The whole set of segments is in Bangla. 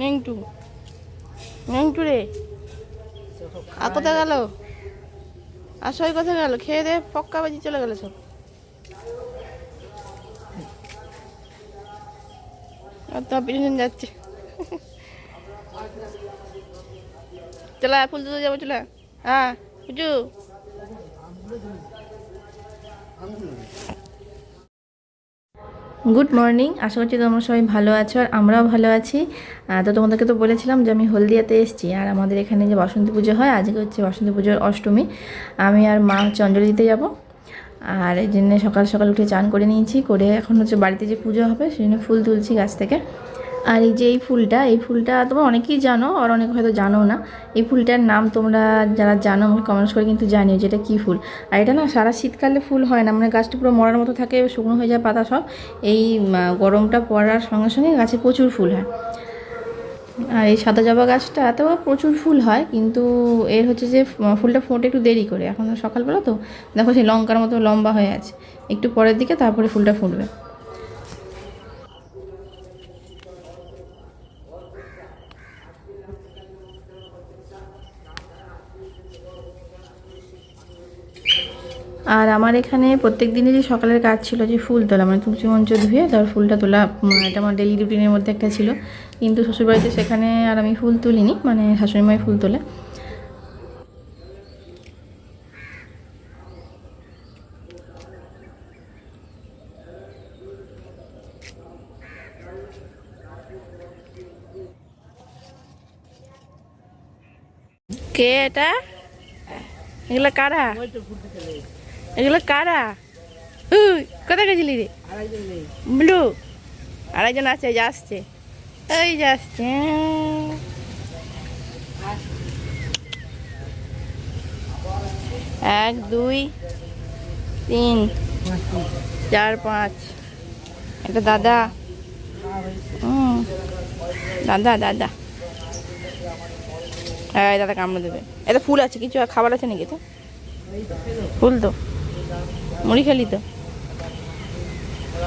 নেংটু নেংটু রে। আর কোথায় গেল? আর সবাই কোথায় গেল? খেয়ে দে, পক্কা বাজি চলে গেল সব। আর তো পিছনে যাচ্ছে। চলা ফুল তুলতে যাব, চলা হ্যাঁ বুঝু। গুড মর্নিং আশা করছি তোমরা সবাই ভালো আছো আর আমরাও ভালো আছি। তো তোমাদেরকে তো বলেছিলাম যে আমি হলদিয়াতে এসেছি আর আমাদের এখানে যে বসন্তী পুজো হয়, আজকে হচ্ছে বসন্তী পুজোর অষ্টমী। আমি আর মা হচ্ছে দিতে যাব। আর এই জন্য সকাল সকাল উঠে চান করে নিয়েছি, করে এখন হচ্ছে বাড়িতে যে পুজো হবে, সেই জন্য ফুল তুলছি গাছ থেকে। আর এই যে এই ফুলটা এই ফুলটা তোমরা অনেকেই জানো, আর অনেক হয়তো জানো না। এই ফুলটার নাম তোমরা যারা জানো, আমাকে কমেন্টস করে কিন্তু জানিও যে এটা কী ফুল। আর এটা না সারা শীতকালে ফুল হয় না মানে গাছটা পুরো মরার মতো থাকে, শুকনো হয়ে যায় পাতা সব। এই গরমটা পড়ার সঙ্গে সঙ্গে গাছে প্রচুর ফুল হয়। আর এই সাদা জবা গাছটা এত প্রচুর ফুল হয়, কিন্তু এর হচ্ছে যে ফুলটা ফোটে একটু দেরি করে। এখন সকালবেলা তো, দেখো সেই লঙ্কার মতো লম্বা হয়ে আছে। একটু পরের দিকে তারপরে ফুলটা ফুটবে। আর আমার এখানে প্রত্যেক দিনেরই সকালের কাজ ছিল যে ফুল তোলা মানে তুলসী মঞ্চ ধুয়ে তারপর ফুলটা তোলা এটা আমার ডেলি রুটিনের মধ্যে একটা ছিল। কিন্তু শ্বশুরবাড়িতে সেখানে আর আমি ফুল তুলিনি মানে শাশুড়ি মাই ফুল তোলে। কে এটা? এগুলো কারা? এগুলো কারা? কোথায় গেছিলি রে? ব্লু আরেকজন আছে এই যে আসছে। এই যে আসছে। এক, দুই, তিন, চার, পাঁচ। একটা দাদা। হুম, দাদা দাদা। হ্যাঁ দাদা কামড়ে দেবে। এটা ফুল আছে, কিছু খাবার আছে নাকি তো ফুল তো। মুড়ি খেলি তো।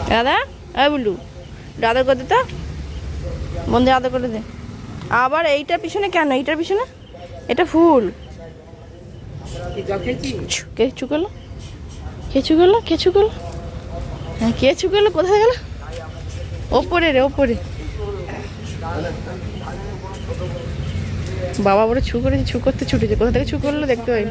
দাদা? এই বললু আদর করে তো। বন্ধু, আদর করে দে। আবার এইটার পিছনে কেন? এইটার পিছনে? এটা ফুল। কেঁচু গেল কেঁচু গেল কেঁচু গেল হ্যাঁ কেঁচু গেল কোথায় গেল? ওপরে রে, ওপরে। বাবা বড় ছু করেছে, ছু করতে ছুটেছে। কোথা থেকে ছু করল দেখতে পাই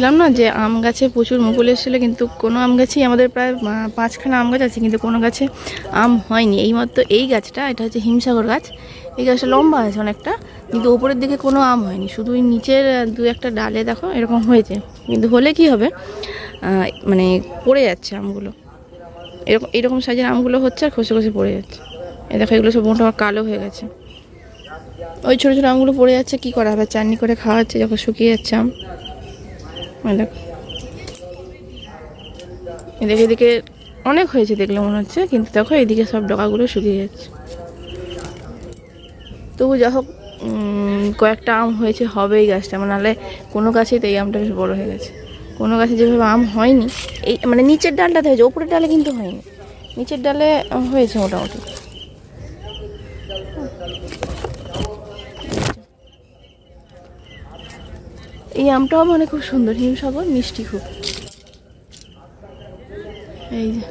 ছিলাম না যে আম গাছে প্রচুর মুকুল এসেছিল, কিন্তু কোনো আম গাছেই আমাদের প্রায় পাঁচখানা আম গাছ আছে, কিন্তু কোনো গাছে আম হয়নি। এইমাত্র এই গাছটা, এটা হচ্ছে হিমসাগর গাছ, এই গাছটা লম্বা আছে অনেকটা, কিন্তু ওপরের দিকে কোনো আম হয়নি। শুধু নিচের দু একটা ডালে দেখো, এরকম হয়েছে। কিন্তু হলে কি হবে? মানে পড়ে যাচ্ছে আমগুলো। এরকম এরকম সাইজের আমগুলো হচ্ছে আর খসে খসে পড়ে যাচ্ছে। এ দেখো, এগুলো সব মোটামুটি কালো হয়ে গেছে। ওই ছোটো ছোটো আমগুলো পড়ে যাচ্ছে, কি করা হবে? চাটনি করে খাওয়া হচ্ছে যখন শুকিয়ে যাচ্ছে আম। এদিকে এদিকে অনেক হয়েছে দেখলে মনে হচ্ছে, কিন্তু দেখো এদিকে সব ডগাগুলো শুকিয়ে যাচ্ছে। তবু যা হোক কয়েকটা আম হয়েছে হবে এই গাছটা। মানে নাহলে কোনো গাছেই তো এই আমটা বেশ বড়ো হয়ে গেছে। কোনো গাছে যেভাবে আম হয়নি, এই মানে নিচের ডালটাতে হয়েছে, ওপরের ডালে কিন্তু হয়নি। নিচের ডালে হয়েছে মোটামুটি। এই আমটাও মানে খুব সুন্দর হিমসাগর মিষ্টি খুব। এই যে।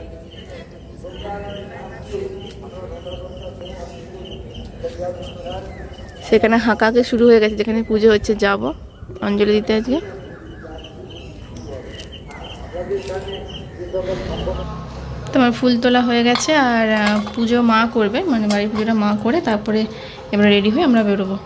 সেখানে হাঁকাকে শুরু হয়ে গেছে, যেখানে পুজো হচ্ছে, যাব। অঞ্জলি দিতে আজকে। তোমার ফুল তোলা হয়ে গেছে, আর পুজো মা করবে মানে বাড়ির পুজোটা মা করে, তারপরে এবার রেডি হয়ে আমরা বেরোবো।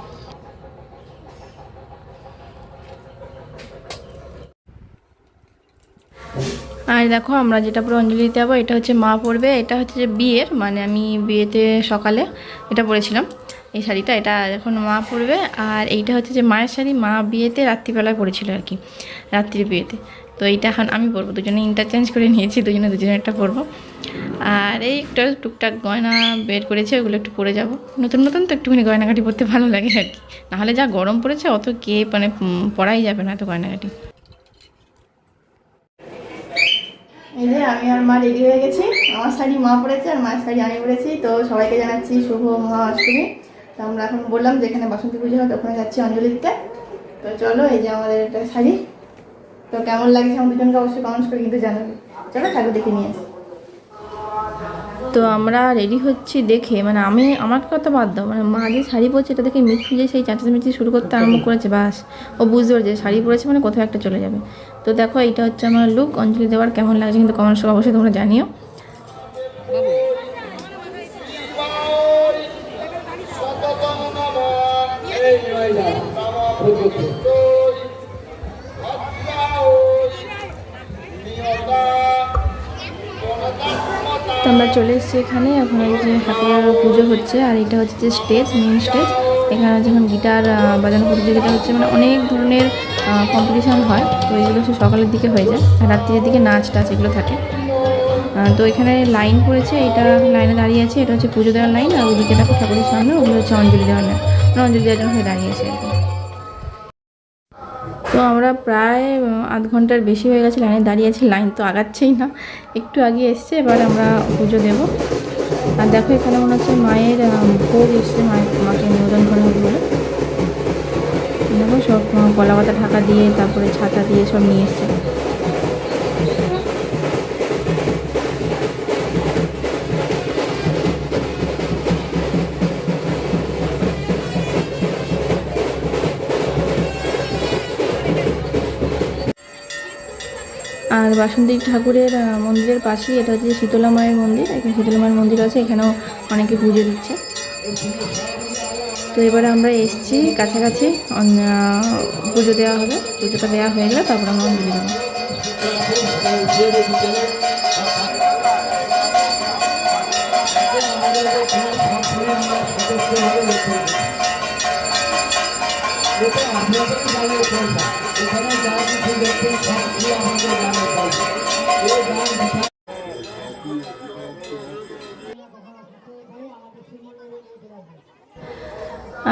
আর দেখো, আমরা যেটা পুরো অঞ্জলি দিতে যাব, এটা হচ্ছে মা পরবে, এটা হচ্ছে যে বিয়ের মানে আমি বিয়েতে সকালে এটা পরেছিলাম, এই শাড়িটা, এটা এখন মা পরবে, আর এইটা হচ্ছে যে মায়ের শাড়ি, মা বিয়েতে রাত্রিবেলায় পরেছিল আর কি, রাত্রির বিয়েতে। তো এইটা এখন আমি পরবো, দুজনে ইন্টারচেঞ্জ করে নিয়েছি, দুজনে দুজনে একটা পরবো। আর এই একটা টুকটাক গয়না বের করেছে, ওগুলো একটু পরে যাব। নতুন নতুন তো একটুখানি গয়নাকাটি পরতে ভালো লাগে আর কি। নাহলে যা গরম পড়েছে, অত কে মানে পরাই যাবে না এত গয়নাকাটি এই যে আমি আর মা রেডি হয়ে গেছি। আমার শাড়ি মা পরেছে আর মায়ের শাড়ি আমি পড়েছি তো সবাইকে জানাচ্ছি শুভ মহা অষ্টমী তো আমরা এখন বললাম যে এখানে বাসন্তী পুজো হয় ওখানে যাচ্ছি অঞ্জলি দিতে তো চলো, এই যে আমাদের একটা শাড়ি। তো কেমন লাগছে আমার দুজনকে অবশ্যই কমেন্টস করে কিন্তু জানাবে। চলো ঠাকুর দেখে নিয়ে আসি। তো আমরা রেডি হচ্ছি দেখে। মানে আমি, আমার কথা বাদ দাও। মানে মা যে শাড়ি পরছে, এটা দেখে মিট যে সেই চাঁচা মিটি শুরু করতে আরম্ভ করেছে, বাস। ও বুঝতে পারছে শাড়ি পরেছে মানে কোথাও একটা চলে যাবে। তো দেখো, এইটা হচ্ছে আমার লুক অঞ্জলি দেওয়ার কেমন লাগছে কিন্তু কমেন্টস অবশ্যই তোমরা জানিও। তো আমরা চলে এসেছি এখানে। এখন যে ঠাকুরের পুজো হচ্ছে, আর এটা হচ্ছে যে স্টেজ মেন স্টেজ এখানে যখন গিটার বাজানো প্রতিযোগিতা হচ্ছে মানে অনেক ধরনের কম্পিটিশান হয়। তো এগুলো সব সকালের দিকে হয়ে যায়, আর রাত্রির দিকে নাচ টাচ এগুলো থাকে। তো এখানে লাইন পড়েছে, এটা লাইনে দাঁড়িয়ে আছে, এটা হচ্ছে পুজো দেওয়ার লাইন, আর ওইদিকে দেখো ঠাকুরের সামনে, ওগুলো হচ্ছে অঞ্জলি দেওয়ার লাইন। মানে অঞ্জলি দেওয়ার জন্য হয়ে দাঁড়িয়ে আছে আর কি। তো আমরা প্রায় আধ ঘণ্টার বেশি হয়ে গেছে লাইনে দাঁড়িয়ে আছি, লাইন তো আগাচ্ছেই না। একটু আগে এসছে, এবার আমরা পুজো দেব। আর দেখো এখানে মনে হচ্ছে মায়ের ভোজ এসছে মায়ের মাকে নিবেদন করা হবে বলে। দেখো সব গলা ঢাকা দিয়ে, তারপরে ছাতা দিয়ে সব নিয়ে এসছে। আর বাসন্তী ঠাকুরের মন্দিরের পাশেই এটা হচ্ছে শীতলা মায়ের মন্দির। এখানে শীতলা মায়ের মন্দির আছে, এখানেও অনেকে পুজো দিচ্ছে। তো এবারে আমরা এসছি কাছাকাছি পুজো দেওয়া হবে। পুজোটা দেওয়া হয়ে গেলে তারপর আমরা অঞ্জলি দেবো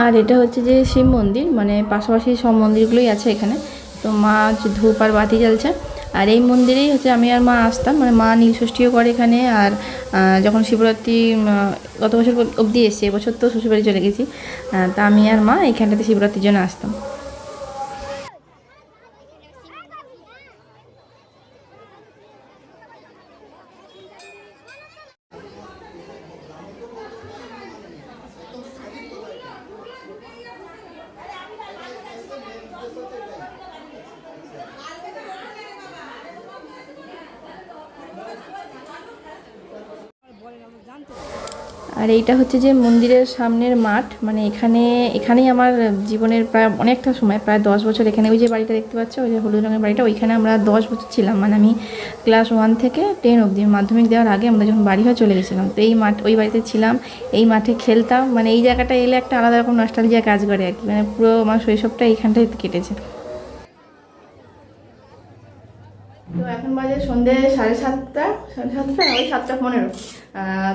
আর এটা হচ্ছে যে শিব মন্দির মানে পাশাপাশি সব মন্দিরগুলোই আছে এখানে। তো মা ধূপ আর বাতি জ্বলছে। আর এই মন্দিরেই হচ্ছে আমি আর মা আসতাম মানে মা নীলষষ্ঠীও করে এখানে। আর যখন শিবরাত্রি গত বছর অবধি এসছে, এবছর তো শ্বশুরবাড়ি চলে গেছি। তা আমি আর মা এখানটাতে শিবরাত্রির জন্য আসতাম। আর এইটা হচ্ছে যে মন্দিরের সামনের মাঠ মানে এখানে, এখানেই আমার জীবনের প্রায় অনেকটা সময়, প্রায় দশ বছর এখানে ওই যে বাড়িটা দেখতে পাচ্ছ, ওই যে হলুদ রঙের বাড়িটা, ওইখানে আমরা দশ বছর ছিলাম। মানে আমি ক্লাস ওয়ান থেকে টেন অবধি, মাধ্যমিক দেওয়ার আগে আমরা যখন বাড়ি হয়ে চলে গেছিলাম, তো এই মাঠ, ওই বাড়িতে ছিলাম, এই মাঠে খেলতাম মানে এই জায়গাটা এলে একটা আলাদা রকম নস্টালজিয়া কাজ করে আর কি মানে পুরো আমার শৈশবটা এইখানটাই কেটেছে। তো এখন বাজে সন্ধে সাড়ে সাতটা সাড়ে সাতটা, ওই সাতটা পনেরো।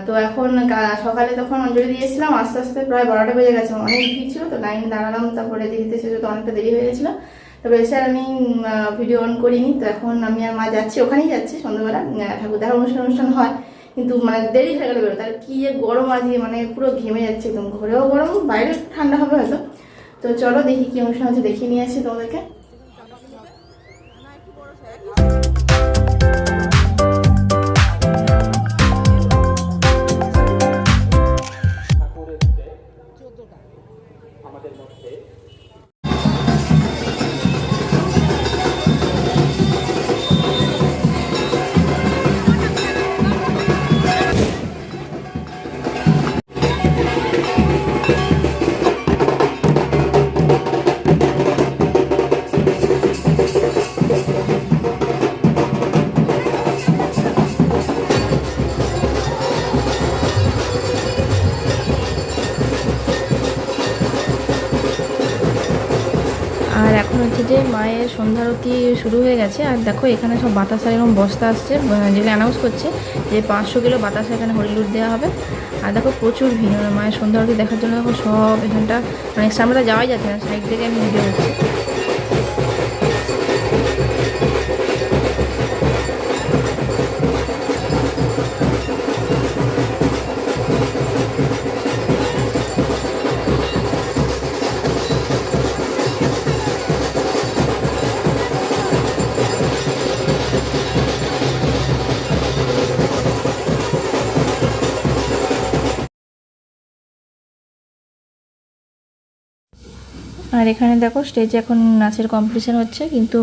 তো এখন সকালে তখন অঞ্জলি দিয়েছিলাম, আস্তে আস্তে প্রায় বারোটা বেজে গেছে, অনেক ভিড় ছিল, তো লাইন দাঁড়ালাম, তারপরে দিতে শেষে তো অনেকটা দেরি হয়ে গেছিল, তবে এসে আর আমি ভিডিও অন করিনি, তো এখন আমি আর মা যাচ্ছি, ওখানেই যাচ্ছি সন্ধ্যাবেলা ঠাকুর দেখার অনুষ্ঠান অনুষ্ঠান হয়, কিন্তু মানে দেরি হয়ে গেল বেরোতে, আর কি যে গরম আজকে মানে পুরো ঘেমে যাচ্ছে একদম, ঘরেও গরম বাইরে ঠান্ডা হবে হয়তো, তো চলো দেখি কি অনুষ্ঠান হচ্ছে, দেখিয়ে নিয়ে আসছি তোমাদেরকে। আর সন্ধ্যারতি শুরু হয়ে গেছে। আর দেখো, এখানে সব বাতাসা এরকম বস্তা আসছে। যেগুলো অ্যানাউন্স করছে যে পাঁচশো কিলো বাতাসা এখানে হরিলুট দেওয়া হবে। আর দেখো, প্রচুর ভিড়। মানে মায়ের সন্ধ্যারতি দেখার জন্য দেখো সব এখানটা মানে সামনেটা যাওয়াই যাচ্ছে না সাইড থেকে আমি ভিডিও করছি আর এখানে দেখো স্টেজে এখন নাচের কম্পিটিশান হচ্ছে, কিন্তু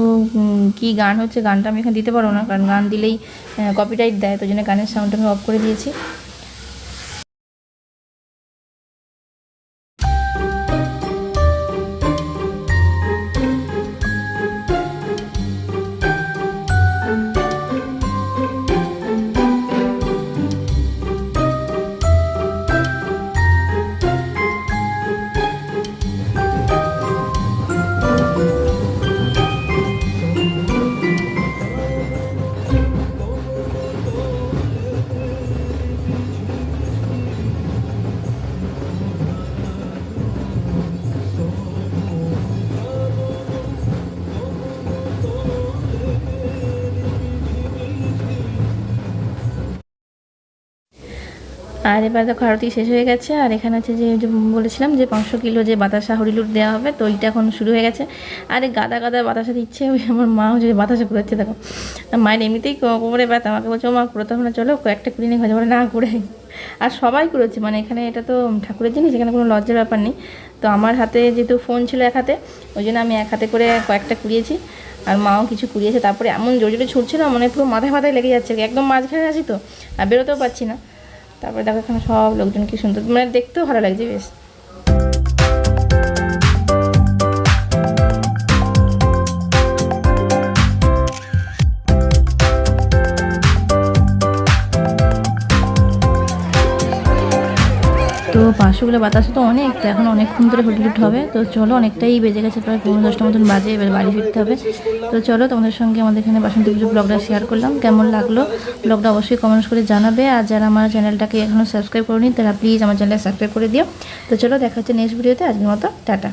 কি গান হচ্ছে, গানটা আমি এখানে দিতে পারব না, কারণ গান দিলেই কপিটাইট দেয়, তো জন্য গানের সাউন্ডটা আমি অফ করে দিয়েছি। আর এবার দেখো আরতি শেষ হয়ে গেছে, আর এখানে আছে যে বলেছিলাম যে পাঁচশো কিলো যে বাতাসা হরিলুট দেওয়া হবে, তো ওইটা এখন শুরু হয়ে গেছে। আর গাদা গাদা বাতাসা দিচ্ছে, ওই আমার মা হচ্ছে যে বাতাসা কুড়াচ্ছে দেখো। মায়ের এমনিতেই কোমরে ব্যথা, আমাকে বলছে মা কুড়োতে হবে না, চলো, কয়েকটা কুড়ি নিয়ে বলে না কুড়ে আর সবাই কুড়োচ্ছে মানে এখানে এটা তো ঠাকুরের জিনিস, এখানে কোনো লজ্জার ব্যাপার নেই। তো আমার হাতে যেহেতু ফোন ছিল এক হাতে, ওই জন্য আমি এক হাতে করে কয়েকটা কুড়িয়েছি। আর মাও কিছু কুড়িয়েছে, তারপরে এমন জোরে জোরে ছুটছিল মানে পুরো মাথায় মাথায় লেগে যাচ্ছে, একদম মাঝখানে আছি তো, আর বেরোতেও পারছি না। তারপরে দেখো এখানে সব লোকজন কি সুন্দর মানে দেখতেও ভালো লাগছে বেশ। পাঁচশোগুলো বাতাসে তো অনেক, তো এখন অনেকক্ষণ ধরে হুটলুট হবে। তো চলো অনেকটাই বেজে গেছে, প্রায় পনেরো দশটা মতন বাজে, এবার বাড়ি ফিরতে হবে। তো চলো তোমাদের সঙ্গে আমাদের এখানে বাসন্তী পুজো ব্লগটা শেয়ার করলাম। কেমন লাগল ব্লগটা অবশ্যই কমেন্টস করে জানাবে। আর যারা আমার চ্যানেলটাকে এখনও সাবস্ক্রাইব করনি, তারা প্লিজ আমার চ্যানেলটা সাবস্ক্রাইব করে দিও। তো চলো দেখা হচ্ছে নেক্সট ভিডিওতে আজকের মতো, টাটা।